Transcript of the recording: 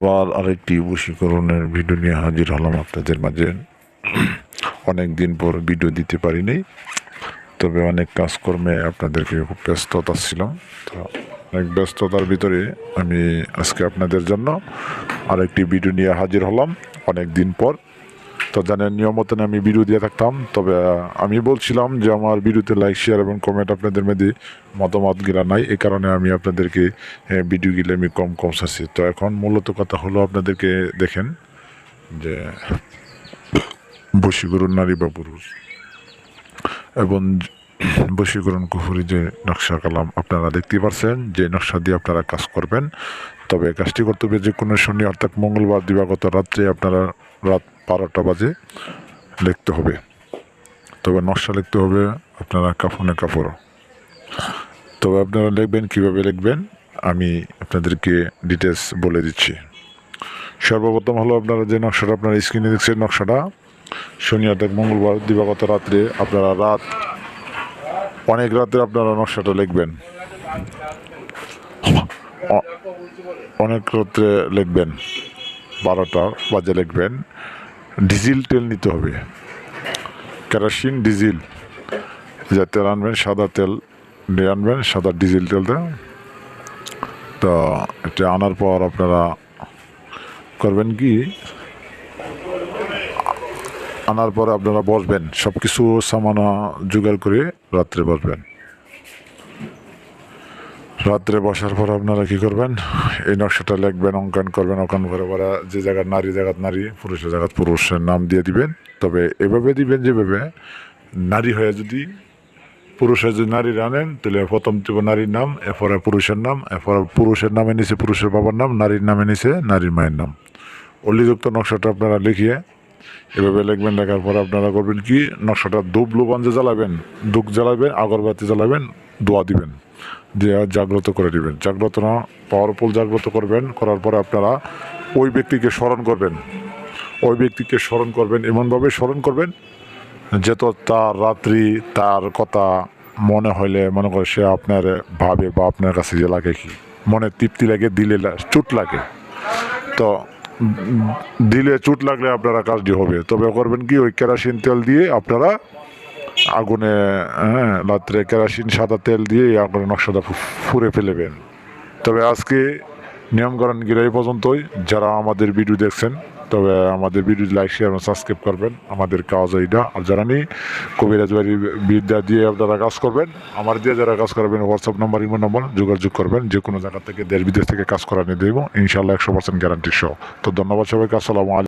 আবার আরেকটি বশীকরণের ভিডিও নিয়ে হাজির হলাম আপনাদের মাঝে। অনেক দিন পর ভিডিও দিতে পারিনি, তবে অনেক কাজকর্মে আপনাদেরকে খুব ব্যস্ততা ছিলাম। তো অনেক ব্যস্ততার ভিতরে আমি আজকে আপনাদের জন্য আরেকটি ভিডিও নিয়ে হাজির হলাম। অনেক দিন পর তো জানেন নিয়ম মতন আমি ভিডিও দিয়ে থাকতাম। তবে আমি বলছিলাম যে আমার ভিডিওতে লাইক শেয়ার এবং কমেন্ট আপনাদের মধ্যে মতামত গিলা নাই। এই কারণে আমি আপনাদেরকে ভিডিও গিলে আমি কম কম চাচ্ছি। তো এখন মূলত কথা হলো আপনাদেরকে দেখেন যে বশীকরণ নারী বা পুরুষ এবং বশীকরণ কুফুরি যে নকশা কালাম আপনারা দেখতে পারছেন, যে নকশা দিয়ে আপনারা কাজ করবেন। তবে কাজটি করতে হবে যে কোনো শনি অর্থাৎ মঙ্গলবার দিবাগত রাত্রে আপনারা রাত বারোটা বাজে, লিখতে হবে। তবে নকশা লিখতে হবে আপনারা কাফনে কাপড়। তবে আপনারা লিখবেন, কীভাবে লিখবেন, আমি আপনাদেরকে ডিটেলস বলে দিচ্ছি। সর্বপ্রথম হলো আপনারা যে নকশাটা আপনারা স্ক্রিনে দেখছেন, নকশাটা, শনি অর্থাৎ মঙ্গলবার, দিবাগত রাত্রে আপনারা রাত, অনেক রাতে আপনারা নকশাটা লিখবেন। অনেক রাত্রে লিখবেন, বারোটা বাজে লিখবেন। ডিজেল তেল নিতে হবে। Kerosene, diesel. যে তেল আনবেন সাদা তেল নিয়ে আনবেন, সাদা ডিজেল তেলটা তো এটা আনার পর আপনারা করবেন কি? আনার পর আপনারা বসবেন। সব কিছু সামানা জোগাড় করে রাত্রে বসবেন। রাত্রে বসার পর আপনারা কি করবেন? এই নকশাটা লিখবেন, অঙ্কন করবেন, অঙ্কন করে পরে যে জায়গার নারী জায়গাত নারী, পুরুষের জায়গাত পুরুষের নাম দিয়ে দিবেন। তবে এভাবে দিবেন যেভাবে নারী হয়ে যদি পুরুষের যদি নারী আনেন, তাহলে প্রথম দিব নারীর নাম, এরপরে পুরুষের নাম, এরপরে পুরুষের নামে নিচে পুরুষের বাবার নাম, নারীর নামে নিচে নারীর মায়ের নাম। অলিযুক্ত নকশাটা আপনারা লিখিয়ে এভাবে লিখবেন, লেখার পর আপনারা করবেন কি? নকশাটা ধূপ, লোবান যে জ্বালাবেন, ধূপ জ্বালাবেন, আগরবাতি জ্বালাবেন, দোয়া দিবেন। দিয়ে জাগ্রত করে দিবেন জাগ্রত না পাওয়ারফুল জাগ্রত করবেন, করার পরে আপনারা ওই ব্যক্তিকে স্মরণ করবেন। ওই ব্যক্তিকে স্মরণ করবেন, এমনভাবে স্মরণ করবেন যেত তার রাত্রি, তার কথা মনে হইলে মনে করে সে আপনার ভাবে বা আপনার কাছে যে লাগে কি। মনে তৃপ্তি লাগে, দিলে চুট লাগে। তো দিলে চুট লাগলে আপনারা কাজটি হবে। তবে করবেন কি, ওই কেরাসিন তেল দিয়ে আপনারা আগুনে হ্যাঁ রাত্রে কেরাসিন, সাদা তেল দিয়ে এই আগুনে নকশাটা ফুরে ফেলেবেন। তবে আজকে নিয়মকরণ গিরা এই পর্যন্তই। যারা আমাদের ভিডিও দেখছেন, তবে আমাদের ভিডিও লাইক, শেয়ার এবং সাবস্ক্রাইব করবেন। আমাদের কাজ এইটা। আর যারা নেই কবিরাজ বাড়ি বিদ্যা দিয়ে আপনারা কাজ করবেন। আমার দিয়ে যারা কাজ করবেন হোয়াটসঅ্যাপ নাম্বার ইমো নম্বর যোগাযোগ করবেন। যে কোনো জায়গা থেকে দেশ বিদেশ থেকে কাজ করা নিয়ে দেবো ইনশাল্লাহ একশো পার্সেন্ট গ্যারান্টি সহ। তো ধন্যবাদ সবাইকে। আসসালামু আলাইকুম।